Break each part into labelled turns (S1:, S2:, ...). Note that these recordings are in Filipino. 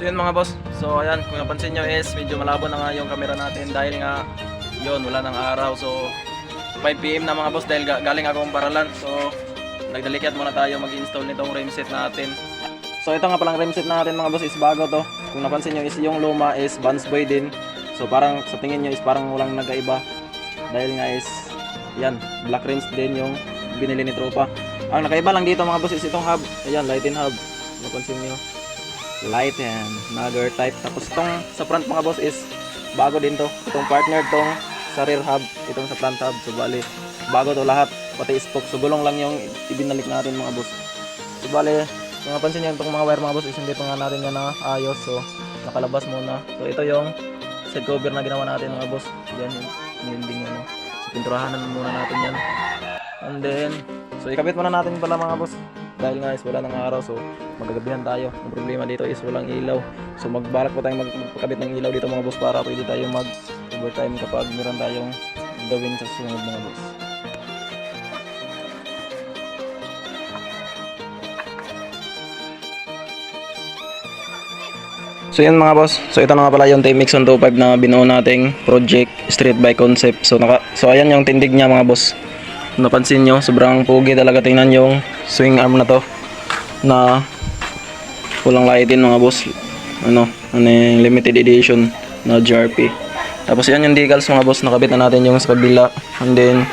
S1: So yun mga boss. So ayan, kung napansin nyo is medyo malabo na nga yung camera natin dahil nga yun, wala ng araw. So 5pm na mga boss dahil ga- galing akong paralan. So nagdalikat muna tayo mag-install nitong rim set natin. So ito nga palang rim set natin mga boss is bago to. Kung napansin nyo is yung luma is Vans din. So parang sa tingin nyo is parang walang nagaiba. Dahil nga is yan, black rims din yung binili ni Tropa. Ang nakaiba lang dito mga boss is itong hub. Ayan, lighting hub. Napansin nyo. Light yan, nugger type. Tapos itong sa front mga boss is bago din to. Itong partner tong sa rear hub, itong sa front hub. So bali, bago to lahat. Pati spoke. So gulong lang yung ibinalik natin mga boss. So bali, kung napansin nyo itong mga wire mga boss is hindi pa nga natin yan na ayos. So nakalabas muna. So ito yung set cover na ginawa natin mga boss. Yan yung nilinding ano. So pinturahan na muna natin yan. And then, so ikabit muna natin pala mga boss. Dahil nga is wala ng araw so magagabihan tayo. Ang problema dito is walang ilaw. So magbalak pa tayong mag- magpakabit ng ilaw dito mga boss para pwede tayo mag overtime kapag meron tayong gawin sa susunod mga boss. So yan mga boss. So ito na nga pala yung TMX 125 na binuo nating project street bike concept. So naka so ayan yung tindig niya mga boss. Napansin nyo, sobrang pogi talaga tingnan yung swing arm na to na walang lightin mga boss. Ano, ano yung limited edition na GRP. Tapos yan yung decals mga boss, nakabit na natin yung sa kabila. And then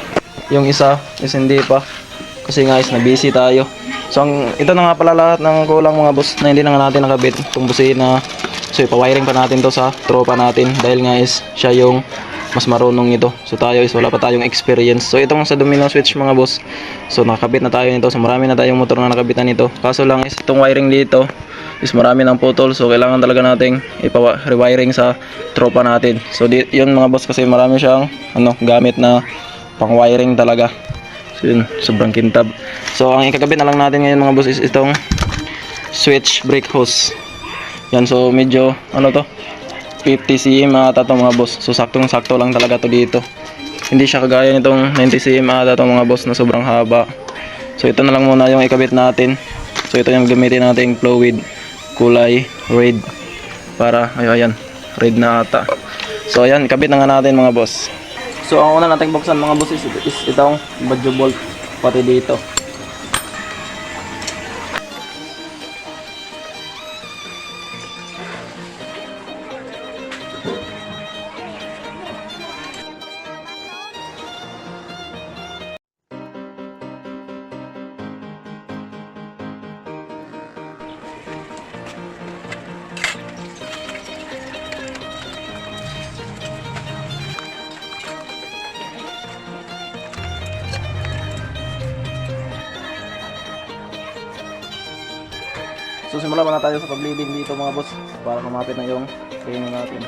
S1: yung isa is hindi pa kasi nga is na busy tayo. So ang, ito na nga pala lahat ng kulang mga boss na hindi na nga natin nakabit. Itong busina. So ipa-wiring pa natin to sa tropa natin dahil nga is siya yung mas marunong ito. So tayo is wala pa tayong experience. So itong sa domino switch mga boss. So nakakabit na tayo nito. So marami na tayong motor na nakabitan nito. Kaso lang is itong wiring dito is marami ng putol. So kailangan talaga nating ipa-rewiring sa tropa natin. So di, yun mga boss kasi marami siyang ano gamit na pang wiring talaga. So yun, sobrang kintab. So ang ikakabit na lang natin ngayon mga boss is itong switch brake hose. Yan so medyo ano to 50 cm ata to mga boss. So saktong sakto lang talaga to dito. Hindi siya kagaya nitong 90 cm ata to mga boss na sobrang haba. So ito na lang muna yung ikabit natin. So ito yung gamitin nating fluid kulay red para ay ayan red na ata. So ayan ikabit na nga natin mga boss. So ang una nating buksan mga boss is, is itong badge bolt pati dito. So simula muna tayo sa pag-bleeding dito mga boss para kumapit na yung training natin.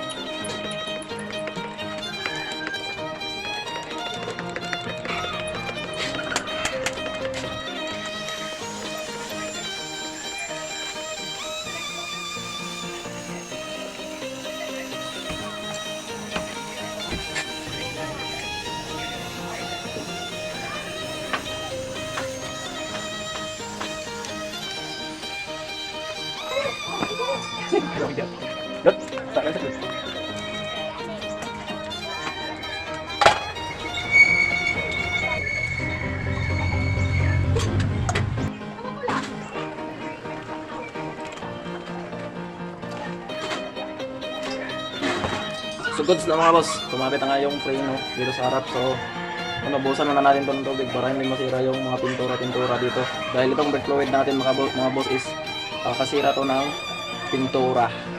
S1: Yun, takay sa So goods na mga boss, kumapit na nga yung frame no, dito sa harap. So, ano, busan muna natin to ng tubig para hindi masira yung mga pintura-pintura dito. Dahil itong brake fluid natin mga, bo- mga boss is ah, kasira to ng pintura.